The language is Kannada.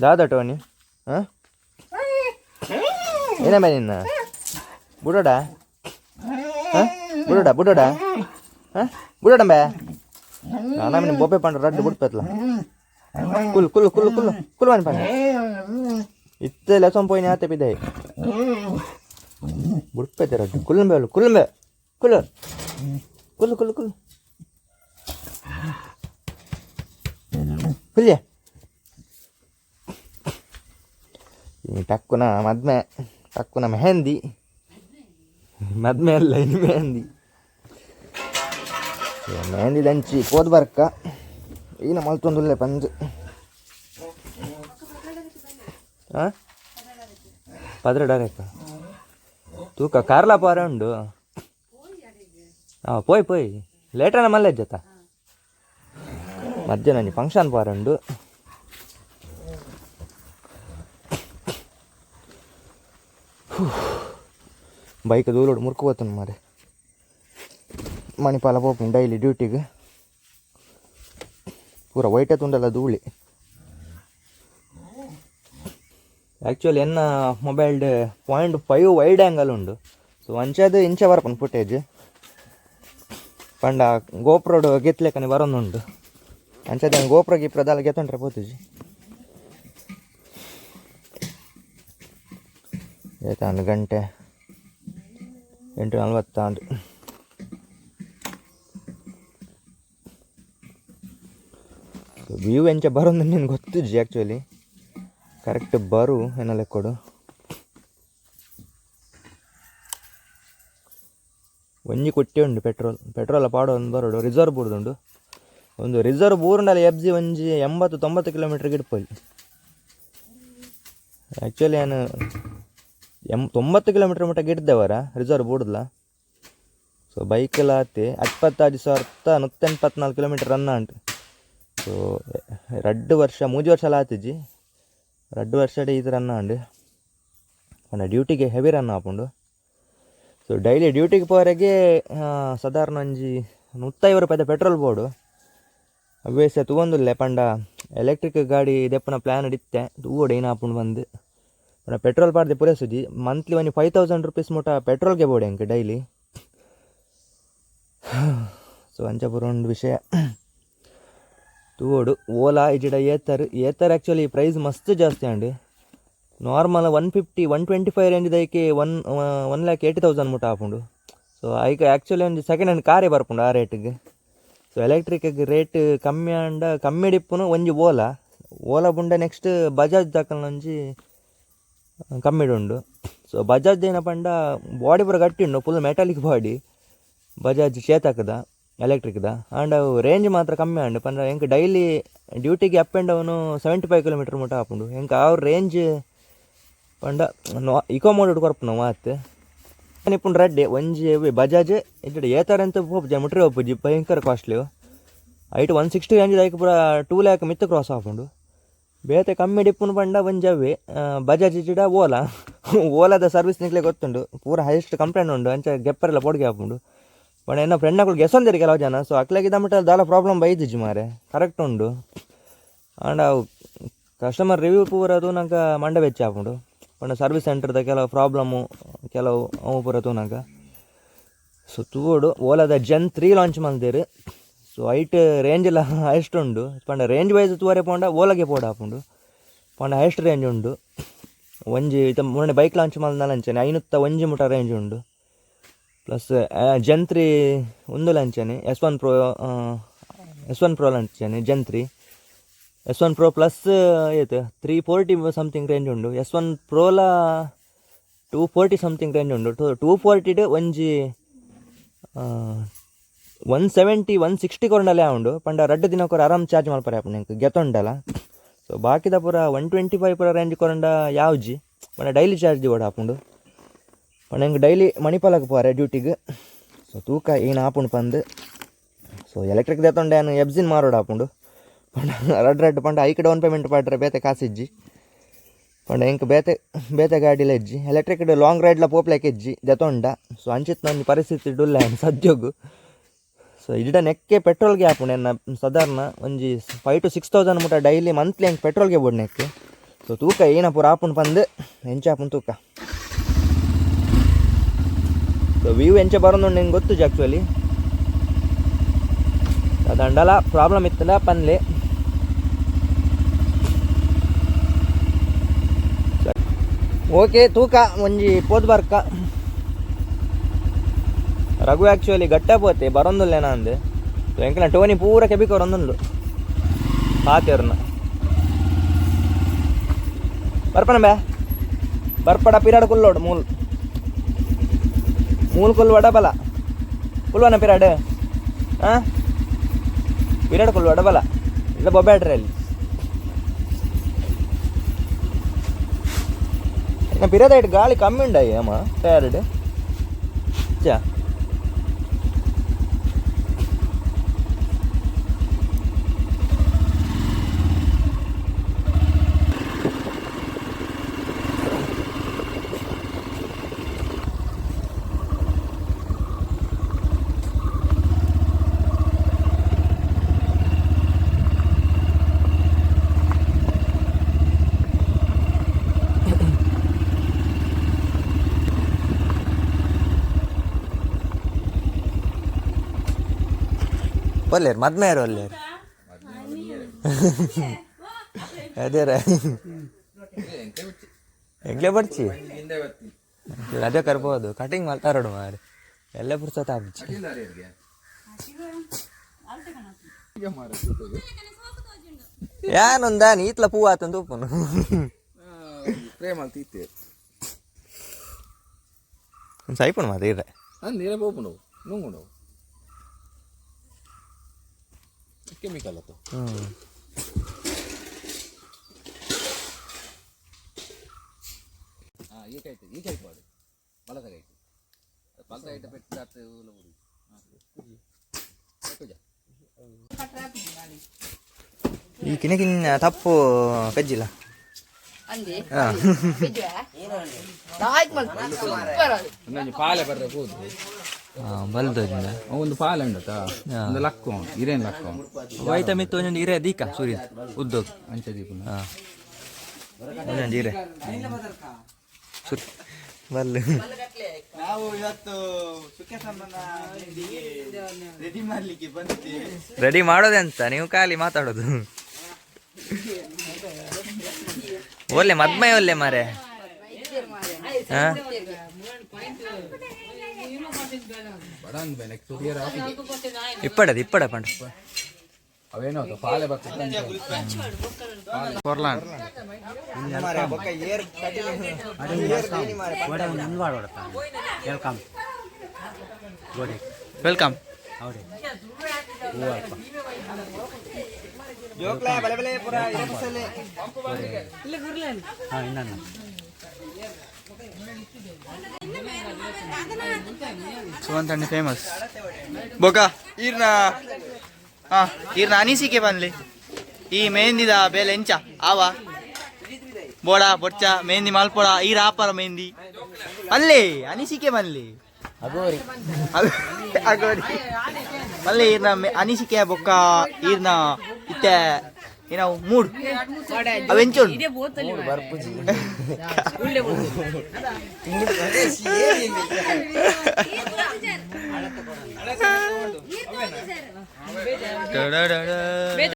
ದಾದ ಟೋನಿ ಹಾಂ ಏನಮ್ಮ ನಿನ್ನ ಬುಡೋಡ ಹಾಂ ಬುಡೋಡ ಬುಡೋಡ ಹಾಂ ಬುಡೋಡಂಬೆ ನಾನು ನಿಮ್ಮ ಬೊಬ್ಬೆ ಪಂಡ ರಡ್ಡು ಬಿಡ್ಪತ್ಲ ಕುಲ್ ಕುಲ್ ಕುಲ್ ಕುಲ್ ಕುಲ್ ಮನೆ ಪಂಡ ಇತ್ತೆಲ್ಲ ಸೊಂಪೋಯಿನ ಆತೆ ಬಿದ್ದೆ ಬಿಡ್ಪೈತೆ ರಡ್ಡು ಕುಲ್ಲಂಬೆ ಅಲ್ಲ ಕುಲ್ಲಂಬೆ ಕುಲ್ ಕುಲ್ ಕುಲ್ ಕುಲ್ ಕುಲ್ಯ ಟಕ್ಕುನ ಮದ್ಮೆ ಟಕ್ಕುನ ಮೆಹಂದಿ. ಮದ್ಮೆ ಅಲ್ಲ, ಇನ್ನು ಮೆಹಂದಿ. ಮೆಹಂದಿ ದಂಚಿ ಪೋದ್ ಬರ್ಕ ಈನ ಮಲ್ತೊಂದುಲ್ಲೆ ಪಂಜ್. ಆ? ಪದ್ರಡಾರಕ್ಕ ತೂಕ, ಕಾರ್ಲ ಪಾರ ಉಂಡು? ಹಾಂ ಪೋಯ್ ಪೋಯ್. ಲೇಟನ ಮಲ್ಲೆ ಜತ? ಮಧ್ಯಾಹ್ನ ಫಂಕ್ಷನ್ ಪಾರ ಉಂಡು? ಬೈಕ್ ದೂಲೋಡು ಮುರ್ಕು ಹೋತನು ಮಾರೆ. ಮಣಿಪಾಲ ಹೋಗ್ತೀನಿ ಡೈಲಿ ಡ್ಯೂಟಿಗೆ. ಪೂರ ವೈಟ್ ತುಂಡಲ್ಲ ಧೂಳಿ. ಆ್ಯಕ್ಚುಲಿ ಎನ್ನ ಮೊಬೈಲ್ಡ್ ಪಾಯಿಂಟ್ ಫೈವ್ ವೈಡ್ ಆ್ಯಂಗಲ್ ಉಂಡು. ಸೊ ಅಂಚದು ಇಂಚ ಬರಪನ್ ಫುಟೇಜ್. ಪಂಡ ಗೋಪ್ರೋಡು ಗೆತ್ಲೆಕ್ಕನೆ ಬರೋನುಂಡು ಅಂಚದ ಗೋಪ್ರ ಗಿಪ್ರದಲ್ಲ ಗೆತ್ತೊಂಡ್ರೆ ಪೋತುಜಿ. ಏತಾನು ಗಂಟೆ. ಎಂಟು ನಲ್ವತ್ತಾಂಡು ವ್ಯೂ ಎಂಚ ಬರೋದು ನಿನ್ಗೆ ಗೊತ್ತಿಜ್ಜಿ ಆ್ಯಕ್ಚುಲಿ ಕರೆಕ್ಟ್ ಬರು, ಏನಲ್ಲ ಕೊಡು. ಒಂಜಿ ಕೊಟ್ಟಿ ಉಂಡು ಪೆಟ್ರೋಲ್ ಪೆಟ್ರೋಲ್ ಪಾಡೋ ಒಂದು ಬರೋಡು ರಿಸರ್ವ್ ಬೂರ್ದುಂಡು ಒಂದು ರಿಸರ್ವ್ ಬೂರ್ನಲ್ಲಿ ಎಬ್ಜಿ ಒಂಜಿ ಎಂಬತ್ತು ತೊಂಬತ್ತು ಕಿಲೋಮೀಟ್ರಿಗೆ ಇಡ್ಪೊಯ್ಲಿ ಆ್ಯಕ್ಚುಲಿ ನಾನು ಎಂ ತೊಂಬತ್ತು ಕಿಲೋಮೀಟ್ರ್ ಮಟ್ಟ ಗಿಡ್ದೇವರ ರಿಸರ್ವ್ ಬೂಡ್ದಲ್ಲ ಸೊ ಬೈಕೆಲ್ಲ ಆತಿ. ಅಪ್ಪತ್ತಾರು ಸಾವಿರದ ನೂತ್ತ ಎಪ್ಪತ್ನಾಲ್ಕು ಕಿಲೋಮೀಟ್ರ್ ರನ್ ಉಂಟು. ಸೊ ರಡ್ಡು ವರ್ಷ ಮೂಜಿ ವರ್ಷ ಎಲ್ಲ ಆತಿಜಿ. ರಡ್ಡು ವರ್ಷ ಇದು ರನ್ ಉಂಡು. ಅಂದರೆ ಡ್ಯೂಟಿಗೆ ಹೆವಿ ರನ್ ಆಪುಂಡು ಸೊ ಡೈಲಿ ಡ್ಯೂಟಿಗೆ ಪೋರೆಗೆ ಸಾಧಾರಣ ಒಂಜಿ ನೂತ್ತೈವತ್ತು ರೂಪಾಯಿದ ಪೆಟ್ರೋಲ್ ಬೋರ್ಡು ಅವ್ಯಸ ತಗೊಂದುಲ್ಲೆ ಪಂಡ ಎಲೆಕ್ಟ್ರಿಕ್ ಗಾಡಿ ದೆಪ್ಪನ ಪ್ಲ್ಯಾನ್ ಇಡಿತ್ತೆ ತೂಗೋಡು ಏನಾಪುಂಡು ಬಂದು. ಪಂಡ ಪೆಟ್ರೋಲ್ ಪಾಡ್ದೆ ಸುದ್ದಿ ಮಂತ್ಲಿ ಒಂಜಿ ಫೈವ್ ತೌಸಂಡ್ ರುಪೀಸ್ ಮುಟ ಪೆಟ್ರೋಲ್ಗೆ ಬೋಡೆ ಹಂಗೆ ಡೈಲಿ ಸೊ ಅಂಚ ಪೂರ ಒಂದು ವಿಷಯ ತೂಡು ಓಲಾ ಇಜಿಡ ಏತರ್ ಏತರ್ ಆ್ಯಕ್ಚುಲಿ ಪ್ರೈಸ್ ಮಸ್ತ್ ಜಾಸ್ತಿ ಅಂಡಿ normal one fifty one twenty five range ದೈಕೆ one one lakh eighty thousand ಮುಟ್ಟ ಹಾಕೊಂಡು ಸೊ ಐಕ ಆ್ಯಕ್ಚುಲಿ ಒಂದು ಸೆಕೆಂಡ್ ಹ್ಯಾಂಡ್ ಕಾರೇ ಬರ್ಕೊಂಡು ಆ ರೇಟಿಗೆ ಸೊ ಎಲೆಕ್ಟ್ರಿಕ್ ರೇಟ್ ಕಮ್ಮಿ ಅಂಡ, ಕಮ್ಮಿ ಡಿಪ್ಪುನು ಒಂಜಿ ಓಲಾ ಓಲಾ ಬುಂಡ ನೆಕ್ಸ್ಟ್ ಬಜಾಜ್ ದಾಕಲ್ನ ಒಂಜಿ ಕಮ್ಮಿಡು ಉಂಡು ಸೊ ಬಜಾಜ್ ಏನ ಪಂಡ ಬಾಡಿ ಪೂರ ಗಟ್ಟಿ ಉಂಡು ಫುಲ್ ಮೆಟಾಲಿಕ್ ಬಾಡಿ ಬಜಾಜ್ ಚೇತಕದ ಎಲೆಕ್ಟ್ರಿಕ್ದ ಆ್ಯಂಡ್ ರೇಂಜ್ ಮಾತ್ರ ಕಮ್ಮಿ ಆಂಡು ಪಂಡ ಹೆಂಗೆ ಡೈಲಿ ಡ್ಯೂಟಿಗೆ up and down seventy five kilometer ಮುಟ ಆಪುಂಡು ಹೆಂಗೆ ಅವ್ರ ರೇಂಜ್ ಪಂಡ ಇಕೋ ಮೋಡ್ ಕೊರಪು ನಾವು ಮಾತು ಇಪ್ಪುಂಡು ರೆಡ್ಡಿ ಒಂಜಿ ಬಜಾಜ್ ಇಟ್ಟು ಏತಾರೆ ಅಂತ ಹೋಗ್ಜಿ ಮುಟ್ರೆ ಹೋಗ್ಪುಜಿ ಭಯಂಕರ ಕಾಸ್ಟ್ಲಿ ಐಟ್ ಒನ್ ಸಿಕ್ಸ್ಟಿ ರೇಂಜ್ ಐಕ್ ಪೂರ ಟೂ ಲ್ಯಾಕ್ ಮಿತ್ತ ಕ್ರಾಸ್ ಆಪುಂಡು ಬೇತೆ ಕಮ್ಮಿ ಡಿಪ್ಪುನು ಪಂಡ ಒಂಜಿ ಅವೆ ಬಜಾಜ್ ಜಿಡ ಓಲಾ. ಓಲಾದ ಸರ್ವಿಸ್ ನಿಕ್ಲೆ ಗೊತ್ತುಂಡು ಪೂರ ಹೈಯೆಸ್ಟ್ ಕಂಪ್ಲೇಂಟ್ ಉಂಡು ಅಂಚ ಗೆಪ್ಪರೆಲ್ಲ ಪೊಡ್ಗೆ ಆಪುಂಡು ಪಂಡ ಫ್ರೆಂಡ್ ಫ್ರೆಂಡ್ಗಳು ಗೆಸೊಂದಿರಿ ಕೆಲವು ಜನ. ಸೊ ಅಕ್ಲಾಗಿದ್ದ ಮಟ್ಟ ದಾಲ ಪ್ರಾಬ್ಲಮ್ ಬೈದಿಜ್ಜಿ ಮಾರೆ. ಕರೆಕ್ಟ್ ಉಂಡು ಆಂಡ ಕಸ್ಟಮರ್ ರಿವ್ಯೂ ಪೂರ ತೂನಕ ಮಂಡ ವೆಚ್ಚ ಆಪುಂಡು ಪಂಡ ಸರ್ವಿಸ್ ಸೆಂಟರ್ದ ಕೆಲವು ಪ್ರಾಬ್ಲಮ್ಮು ಕೆಲವು ಅವು ಪೂರ ತೂನಕ ಸೊ ತೂಡು. ಓಲಾದ ಜನ್ ತ್ರೀ ಲಾಂಚ್ ಮಲ್ದೇರು ಸೊ ಹೈಟ್ ರೇಂಜ್ ಎಲ್ಲ ಹೈಯೆಸ್ಟ್ ಉಂಡು. ಪಂಡ ರೇಂಜ್ ವೈಸ್ ತೂವರೆ ಪೋಂಡ ಓಲಗೆ ಪೋಡ ಹಾಪುಂಡು. ಪಂಡ ಹೈಯೆಸ್ಟ್ ರೇಂಜ್ ಉಂಡು. ಒಂಜಿ ಇತ ಮೊನ್ನೆ ಬೈಕ್ ಲಾಂಚ್ ಮಲ್ದ ಅಂಚನೆ, ಐನೂತ್ತ ಒಂಜಿ ಮುಟ ರೇಂಜ್ ಉಂಡು. ಪ್ಲಸ್ ಜಂತ್ರಿ ತ್ರೀ ಒಂದು ಲಂಚನೆ S one pro S one pro ಲಂಚನೆ gen three three S one pro plus ಏತು three forty something range ಉಂಡು. ಎಸ್ ಒನ್ ಪ್ರೋಲ ಟೂ ಫೋರ್ಟಿ ಸಮಥಿಂಗ್ ರೇಂಜ್ ಉಂಡು. ಟೂ ಫೋರ್ಟಿಡ್ ಒಂಜಿ ಒನ್ ಸೆವೆಂಟಿ ಒನ್ ಸಿಕ್ಸ್ಟಿ ಕೊರಂಡಲ್ಲೇ ಉಂಡು. ಪಂಡ ರಡ್ಡು ದಿನಕ್ಕೊರ ಆರಾಮ್ ಚಾರ್ಜ್ ಮಲ್ಪರೆ ಆಪುಂಡು ಎಂಕ್ ಗೆತ್ತೊಂಡಲ್ಲ ಸೊ ಬಾಕಿದ ಪೂರ ಒನ್ ಟ್ವೆಂಟಿ ಫೈವ್ ಪೂರ ರೇಂಜ್ ಕೊರಂಡ ಯಾವ್ಜಿ? ಪಂಡ ಡೈಲಿ ಚಾರ್ಜ್ ಓಡ ಆಪುಂಡು ಪಂಡ ಹೆಂಗೆ ಡೈಲಿ ಮಣಿಪಾಲಕ್ಕೆ ಪೋರೆ ಡ್ಯೂಟಿಗೆ ಸೊ ತೂಕ ಏನು ಹಾಪುಂಡು ಪಂದು. ಸೊ ಎಲೆಕ್ಟ್ರಿಕ್ ದೆತ್ತೊಂಡೆ ಏನು ಎಬ್ಸಿನ್ ಮಾರೋಡು ಹಾಪುಂಡು ಪಂಡ ರಡ್ ರಡ್ ಪಂಡ ಐಕ್ ಡೌನ್ ಪೇಮೆಂಟ್ ಪಾಡ್ರೆ ಬೇತೆ ಕಾಸಿಜ್ಜಿ. ಪಂಡ ಎಂಕ್ ಬೇತೆ ಬೇತೆ ಗಾಡಿಲ ಇಜ್ಜಿ ಎಲೆಕ್ಟ್ರಿಕ್ ಲಾಂಗ್ ರೈಡ್ಲ ಪೋಪ್ಲೆಕ್ ಇಜ್ಜಿ ದೆತೊಂಡ ಸೊ ಅಂಚಿತ್ ನನ್ನ ಪರಿಸ್ಥಿತಿ ಡುಲ್ಲ ಸದ್ಯೋಗು. ಸೊ ಇಡ ನೆಕ್ಕೆ ಪೆಟ್ರೋಲ್ಗೆ ಎನ್ನ ಸಾಧಾರಣ ಒಂಜಿ ಫೈವ್ ಟು ಸಿಕ್ಸ್ ತೌಸಂಡ್ ಮುಟ ಡೈಲಿ ಮಂತ್ಲಿ ಹೆಂಗೆ ಪೆಟ್ರೋಲ್ಗೆ ಬೋಡ್ ನೆಕ್ಕೆ. ಸೊ ತೂಕ ಏನ ಪೂರ ಬಂದು ಎಂಚ ಆಪುಂಡು ತೂಕ. ಸೊ ವ್ಯೂ ಎಂಚ ಬರೋದು ನಿಂಗೆ ಗೊತ್ತು ಆ್ಯಕ್ಚುಲಿ ದಂಡಲ ಪ್ರಾಬ್ಲಮ್ ಇತ್ತಲ್ಲ ಪನ್ಲೆ ಓಕೆ ತೂಕ ಒಂಜಿ ಪೋದ್ ಬರ್ಕ. ರಘು ಆ್ಯಕ್ಚುಲಿ ಗಟ್ಟ ಪೋತೆ ಬರೊಂದುಲ್ಲೇನ ಅಂದೆ ಎಂಕಲ ಟೋನಿ ಪೂರ ಕೆಬಿಕ ಬರೊಂದುಂಡು ಪಾತೆರ್ನ ಬರ್ಪನ ಬೇ. ಬರ್ಪಡ ಪಿರಾಡ್ ಕುಲ್ಲೋಡು, ಮೂಲ್. ಮೂಲ್ ಕುಲ್ವಡ ಬಲ. ಕುಲ್ವನ ಪಿರಾಡ್? ಹಾಂ ಪಿರಾಡ್ ಕುಲ್ವಡ ಬಲ. ಇಲ್ಲ ಬೊಬ್ಬ್ಯಾಡ್ರಿ ಅಲ್ಲಿ. ಪಿರದ ಗಾಳಿ ಕಮ್ಮಿ ಉಂಡಾಯಿ ಅಮ್ಮ ಟಯರ್ಡ್ ಚಾ ಒಲ್ಲೇರು ಮದ್ಮೇರು ಒಲ್ಲೇರು ಅದೇ ಹೆಗ್ಲೆ ಬರ್ಚಿ? ಅದೇ ಕರ್ಬೋದು ಕಟಿಂಗ್ ಮಾಡ್ತಾರೋಡು ಮಾರಿ. ಎಲ್ಲ ಪುರ್ಸತ್ ಆಗ್ಬಿಚ್ಚಿ ಯಾನೊಂದ, ನೀತ್ಲ ಪೂ ಆತಂದು ಉಪ್ಪುನು. ಪ್ರೇಮ ಅಂತ ಇತ್ತೆ ಸೈಪುಣ್ ಮಾತ ಇರ್ರೆ ನೀರೇ ಕೆಮಿಕಲ್ ಅತ್ತು ಹ್ಞೂ ಹಾಂ ಈಗ ಆಯ್ತು ಈಗ ಆಯ್ತು ಮಾಡಿ ಬಲದಾಗ ಆಯ್ತು ಬಲದಾಗ ಆಯ್ತು ಪೆಟ್ಟು ಜಾತ್ರೆ ಉಲ್ಲ ಬಿಡಿ ಈ ಕಿನ ಕಿನ್ನ ತಪ್ಪು ಪೆಜ್ಜಿಲ್ಲ ಅಂದಿ ಹಾಂ ಆಯ್ತು ಮಲ್ಪೆ ಸೂಪರ್ ಅದು ಒಂದೊಂದು ಪಾಲೆ ಬರ್ರೆ ಹೋದು ಬಲ್ದದಿಂದ. ಒಂದು ಪಾಲೆ ಉಂಡತ ಒಂದು ಲಕ್ಕ ಇರೇನ್ ಲಕ್ಕ ವೈತ ಮಿತ್ತು ಒಂದೊಂದು ಇರೇ ದೀಕ ಸೂರ್ಯ ಉದ್ದೋಗ ಅಂಚ ದೀಪನ. ಹಾಂ. ಒಂದೊಂದು ಇರೆ. ಸುತ್ ಬಲ್ಲು. ನಾವು ಇವತ್ತು ಸುಖ ಸಂಬಂಧ ರೆಡಿ ಮಾಡ್ಲಿಕ್ಕೆ ಬಂದಿದ್ದೇವೆ. ರೆಡಿ ಮಾಡೋದೆ ಅಂತ ನೀವು ಖಾಲಿ ಮಾತಾಡೋದು. ಒಳ್ಳೆ ಮದ್ಮೆ ಒಳ್ಳೆ ಮಾರೆ. ಹಾ ಬಡ ಅಂದ ನೆಕ್ಸ್ಟ್ ಸುರಿಯರ ಇಪ್ಪಡದು ಇಪ್ಪಡ ಪಂಡ ಅವೇನೋ ಪಾಲೆ ಬರ್ತದೆ ಕೊರ್ಲಾನ್ ವೆಲ್ಕಮ್ ಸುವಂತಣ್ಣಿ ಫೇಮಸ್ ಬೊಕ ಈರ್ನ ಹಾ ಈರ್ನ ಅನಿಸಿಕೆ ಬನ್ಲಿ. ಈ ಮೆಹಂದಿದ ಬೇಲೆ ಎಂಚ? ಆವ. ಬೋಡ ಬೊಚ್ಚ ಮೆಹಂದಿ ಮಲ್ಪೊಡ ಈರ ಆಪರ ಮೆಹಂದಿ. ಅಲ್ಲೇ ಅನಿಸಿಕೆ ಬನ್ಲಿ. ಅಗೋರಿ. ಅಗೋರಿ. ಅಲ್ಲಿ ಈರ್ನ ಅನಿಸಿಕೆ ಬೊಕ್ಕ ಈರ್ನ ಇತ್ತೆ. ಏನಾವು ಮೂಡ್ ಅವೆಂಚುಂಡು